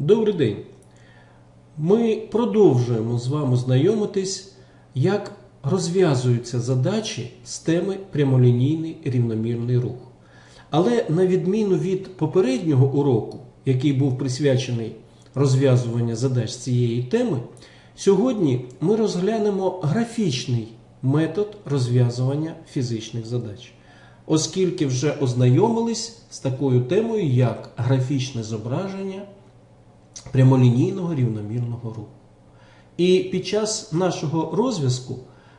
Добрий день. Ми продовжуємо з вами знайомитись, як розв'язуються задачі з теми прямолінійний рівномірний рух. Але на відміну від попереднього уроку, який був присвячений розв'язуванню задач цієї теми, сьогодні ми розглянемо графічний метод розв'язування фізичних задач, оскільки вже ознайомились з такою темою, як графічне зображення прямолінійного рівномірного руху. І під час нашого розв'язку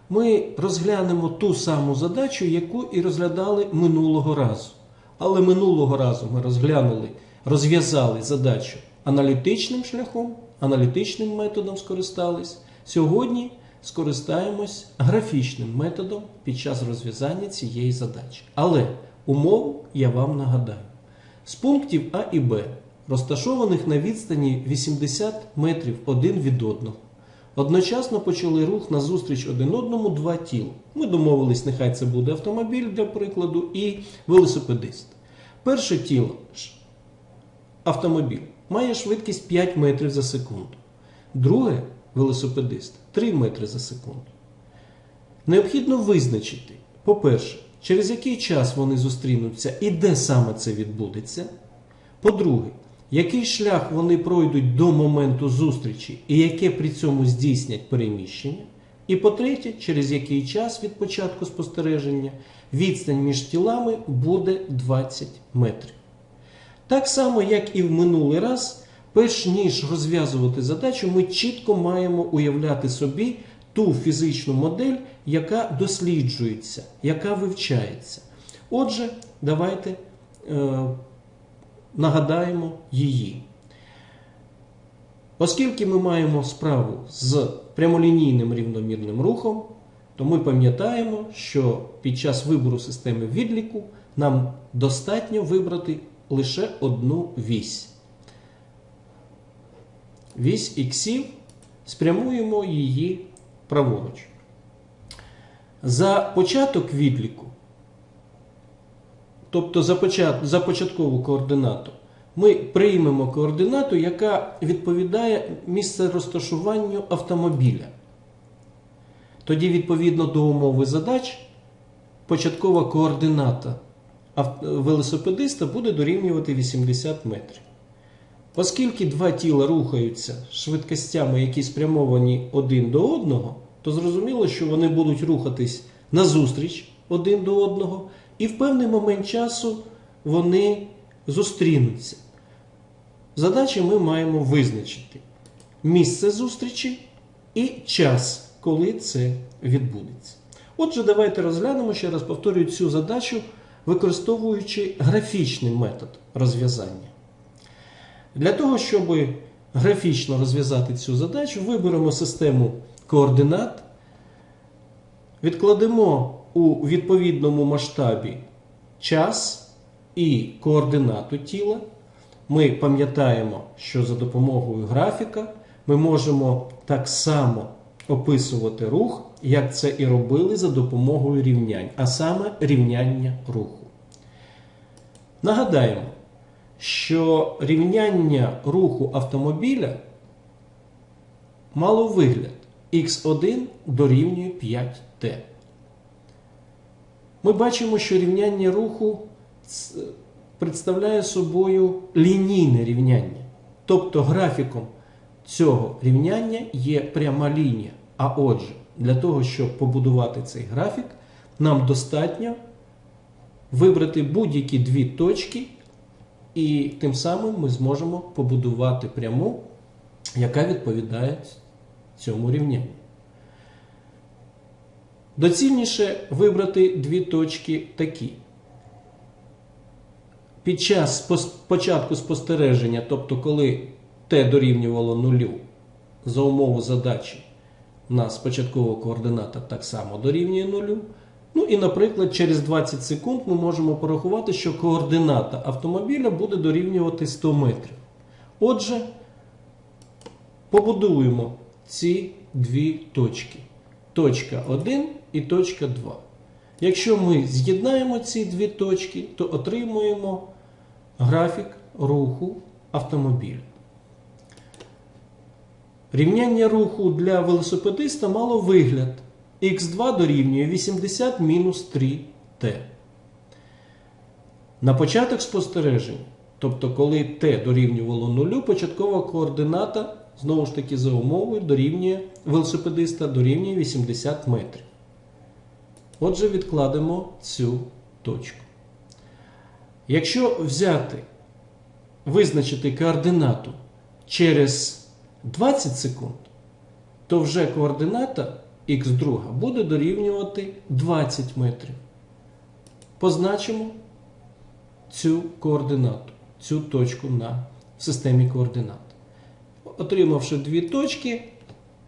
ми розглянемо ту саму задачу, яку і розглядали минулого разу. Але минулого разу ми розглянули, розв'язали задачу аналітичним шляхом, аналітичним методом скористались. Сьогодні скористаємось графічним методом під час розв'язання цієї задачі. Але умову я вам нагадаю: з пунктів А і Б, розташованих на відстані 80 метрів один від одного, одночасно почали рух назустріч один одному два тіла. Ми домовились, нехай це буде автомобіль для прикладу і велосипедист. Перше тіло автомобіль має швидкість 5 метрів за секунду. Друге велосипедист 3 метри за секунду. Необхідно визначити, по-перше, через який час вони зустрінуться і де саме це відбудеться. По-друге, який шлях вони пройдуть до моменту зустрічі і яке при цьому здійснять переміщення. І по-третє, через який час від початку спостереження відстань між тілами буде 20 метрів. Так само, як і в минулий раз, перш ніж розв'язувати задачу, ми чітко маємо уявляти собі ту фізичну модель, яка досліджується, яка вивчається. Отже, давайте е, нагадаємо її. Оскільки ми маємо справу з прямолінійним рівномірним рухом, то ми пам'ятаємо, що під час вибору системи відліку нам достатньо вибрати лише одну вісь. Вісь іксів, спрямуємо її праворуч. За початок відліку, тобто за, початкову координату, ми приймемо координату, яка відповідає місце розташуванню автомобіля. Тоді, відповідно до умови задач, початкова координата велосипедиста буде дорівнювати 80 метрів. Оскільки два тіла рухаються швидкостями, які спрямовані один до одного, то зрозуміло, що вони будуть рухатись назустріч один до одного, і в певний момент часу вони зустрінуться. Задачі ми маємо визначити місце зустрічі і час, коли це відбудеться. Отже, давайте розглянемо, ще раз повторюю цю задачу, використовуючи графічний метод розв'язання. Для того, щоб графічно розв'язати цю задачу, виберемо систему координат, відкладемо у відповідному масштабі час і координату тіла. Ми пам'ятаємо, що за допомогою графіка ми можемо так само описувати рух, як це і робили за допомогою рівнянь, а саме рівняння руху. Нагадаємо, що рівняння руху автомобіля мало вигляд x1 дорівнює 5t. Ми бачимо, що рівняння руху представляє собою лінійне рівняння. Тобто графіком цього рівняння є пряма лінія. А отже, для того, щоб побудувати цей графік, нам достатньо вибрати будь-які дві точки, і тим самим ми зможемо побудувати пряму, яка відповідає цьому рівнянню. Доцільніше вибрати дві точки такі. Під час початку спостереження, тобто коли t дорівнювало нулю за умову задачі, у нас початкова координата так само дорівнює нулю. Ну і, наприклад, через 20 секунд ми можемо порахувати, що координата автомобіля буде дорівнювати 100 метрів. Отже, побудуємо ці дві точки. Точка 1 і точка 2. Якщо ми з'єднаємо ці дві точки, то отримуємо графік руху автомобіля. рівняння руху для велосипедиста мало вигляд х2 дорівнює 80 мінус 3t. На початок спостережень, тобто коли t дорівнювало нулю, початкова координата, знову ж таки за умовою, дорівнює велосипедиста дорівнює 80 метрів. Отже, відкладемо цю точку. Якщо взяти, визначити координату через 20 секунд, то вже координата х2 буде дорівнювати 20 метрів. Позначимо цю координату, цю точку на системі координат. Отримавши дві точки,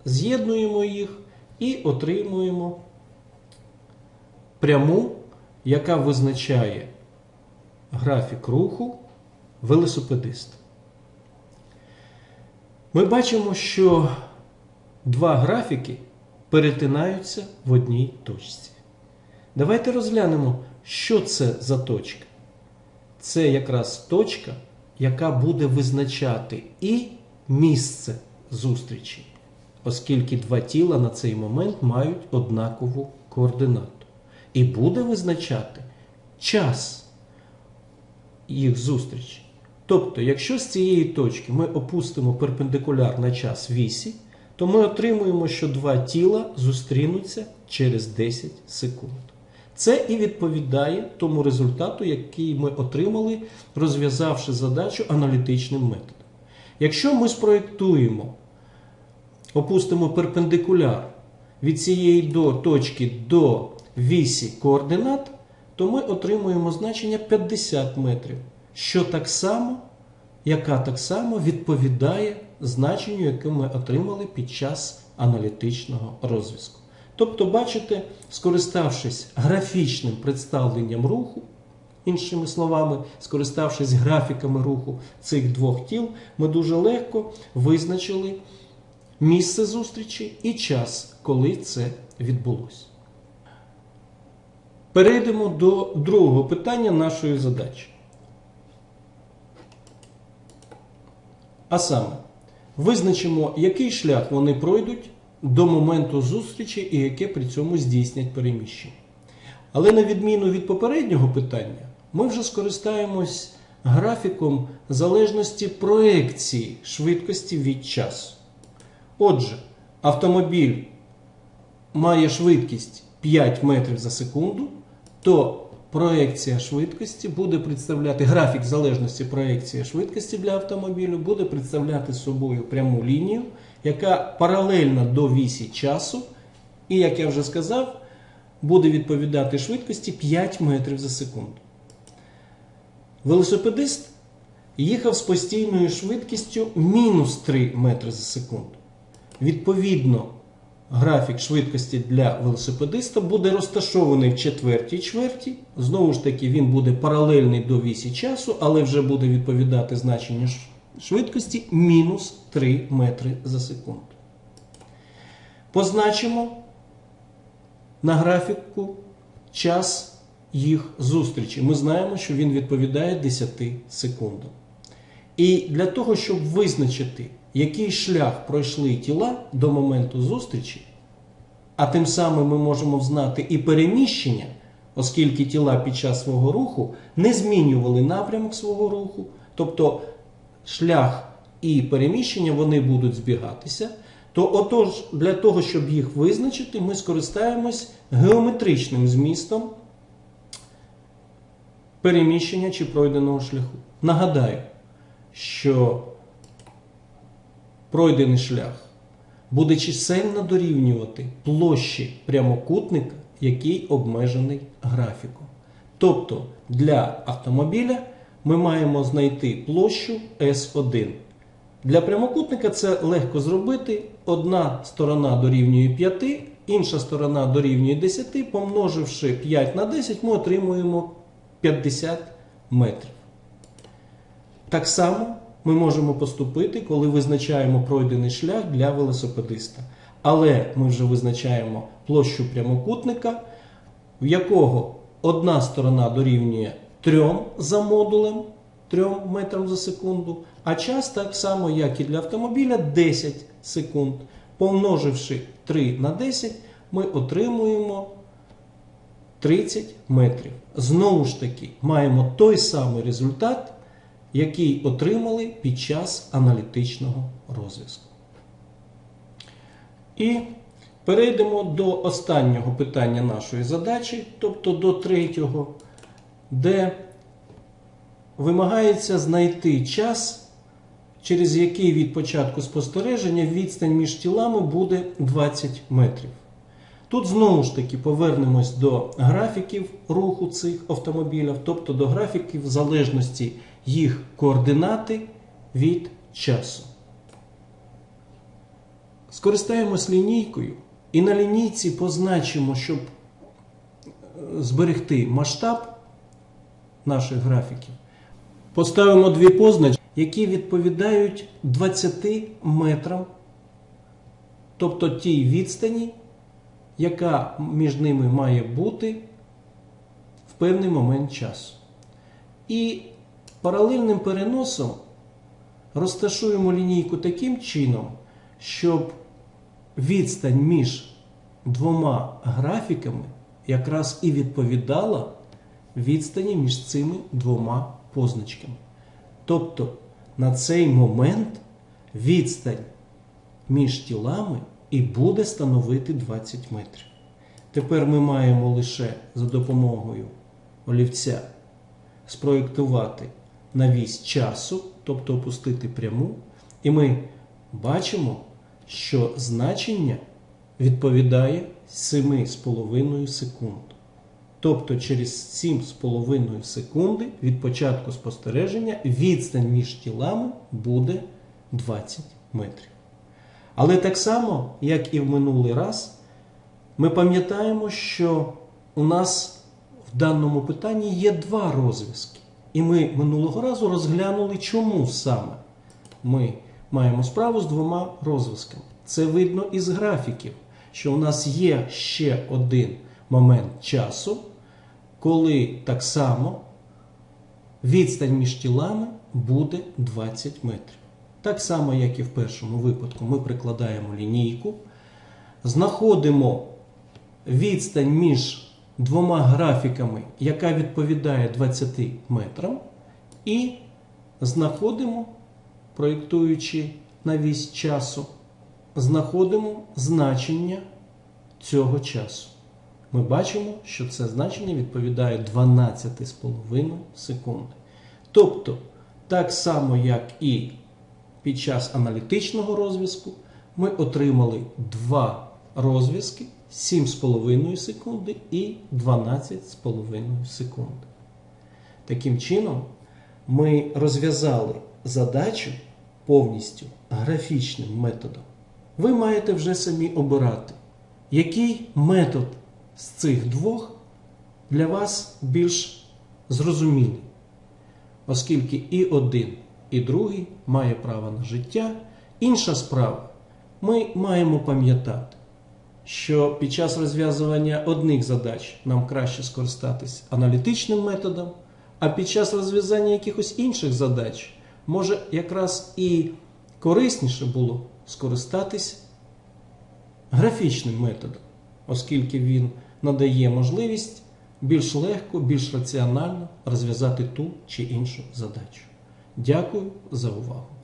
з'єднуємо їх і отримуємо пряму, яка визначає графік руху велосипедиста. Ми бачимо, що два графіки перетинаються в одній точці. Давайте розглянемо, що це за точка. Це якраз точка, яка буде визначати і місце зустрічі, оскільки два тіла на цей момент мають однакову координату. І буде визначати час їх зустрічі. Тобто, якщо з цієї точки ми опустимо перпендикуляр на час вісі, то ми отримуємо, що два тіла зустрінуться через 10 секунд. Це і відповідає тому результату, який ми отримали, розв'язавши задачу аналітичним методом. Якщо ми спроєктуємо, опустимо перпендикуляр від цієї до точки до вісі координат, то ми отримуємо значення 50 метрів, що так само, яка так само відповідає значенню, яке ми отримали під час аналітичного розв'язку. Тобто, бачите, скориставшись графічним представленням руху, іншими словами, скориставшись графіками руху цих двох тіл, ми дуже легко визначили місце зустрічі і час, коли це відбулося. Перейдемо до другого питання нашої задачі. А саме, визначимо, який шлях вони пройдуть до моменту зустрічі і яке при цьому здійснять переміщення. Але на відміну від попереднього питання, ми вже скористаємось графіком залежності проекції швидкості від часу. Отже, автомобіль має швидкість 5 метрів за секунду, то проекція швидкості буде представляти графік залежності проекції швидкості для автомобілю, буде представляти собою пряму лінію, яка паралельна до вісі часу, і, як я вже сказав, буде відповідати швидкості 5 метрів за секунду. Велосипедист їхав з постійною швидкістю мінус 3 метри за секунду. Відповідно, графік швидкості для велосипедиста буде розташований в четвертій чверті. Знову ж таки, він буде паралельний до вісі часу, але вже буде відповідати значенню швидкості мінус 3 метри за секунду. Позначимо на графіку час їх зустрічі. Ми знаємо, що він відповідає 10 секундам. І для того, щоб визначити, який шлях пройшли тіла до моменту зустрічі, а тим самим ми можемо знати і переміщення, оскільки тіла під час свого руху не змінювали напрямок свого руху, тобто шлях і переміщення вони будуть збігатися, то отож, для того, щоб їх визначити, ми скористаємось геометричним змістом переміщення чи пройденого шляху. Нагадаю, що пройдений шлях буде чисельно дорівнювати площі прямокутника, який обмежений графіком. Тобто для автомобіля ми маємо знайти площу S1. Для прямокутника це легко зробити. Одна сторона дорівнює 5, інша сторона дорівнює 10. Помноживши 5 на 10, ми отримуємо 50 метрів. Так само ми можемо поступити, коли визначаємо пройдений шлях для велосипедиста. Але ми вже визначаємо площу прямокутника, в якого одна сторона дорівнює 3 за модулем 3 метрам за секунду, а час так само, як і для автомобіля, 10 секунд. Помноживши 3 на 10, ми отримуємо 30 метрів. Знову ж таки, маємо той самий результат, який отримали під час аналітичного розв'язку. І перейдемо до останнього питання нашої задачі, тобто до третього, де вимагається знайти час, через який від початку спостереження відстань між тілами буде 20 метрів. Тут знову ж таки повернемось до графіків руху цих автомобілів, тобто до графіків в залежності їх координати від часу. Скористаємось лінійкою і на лінійці позначимо, щоб зберегти масштаб наших графіків. Поставимо дві позначки, які відповідають 20 метрам, тобто тій відстані, яка між ними має бути в певний момент часу. І паралельним переносом розташуємо лінійку таким чином, щоб відстань між двома графіками якраз і відповідала відстані між цими двома позначками. Тобто на цей момент відстань між тілами і буде становити 20 метрів. Тепер ми маємо лише за допомогою олівця спроєктувати навісь часу, тобто опустити пряму, і ми бачимо, що значення відповідає 7,5 секунд. Тобто через 7,5 секунди від початку спостереження відстань між тілами буде 20 метрів. Але так само, як і в минулий раз, ми пам'ятаємо, що у нас в даному питанні є два розв'язки. І ми минулого разу розглянули, чому саме ми маємо справу з двома розв'язками. Це видно із графіків, що у нас є ще один момент часу, коли так само відстань між тілами буде 20 метрів. Так само, як і в першому випадку, ми прикладаємо лінійку, знаходимо відстань між двома графіками, яка відповідає 20 метрам, і знаходимо, проєктуючи на вісь часу, знаходимо значення цього часу. Ми бачимо, що це значення відповідає 12,5 секунди. Тобто, так само, як і під час аналітичного розв'язку, ми отримали два розв'язки 7,5 секунди і 12,5 секунди. Таким чином, ми розв'язали задачу повністю графічним методом. Ви маєте вже самі обирати, який метод з цих двох для вас більш зрозумілий, оскільки і один, і другий має право на життя. Інша справа, ми маємо пам'ятати, що під час розв'язування одних задач нам краще скористатись аналітичним методом, а під час розв'язання якихось інших задач може якраз і корисніше було скористатись графічним методом, оскільки він надає можливість більш легко, більш раціонально розв'язати ту чи іншу задачу. Дякую за увагу!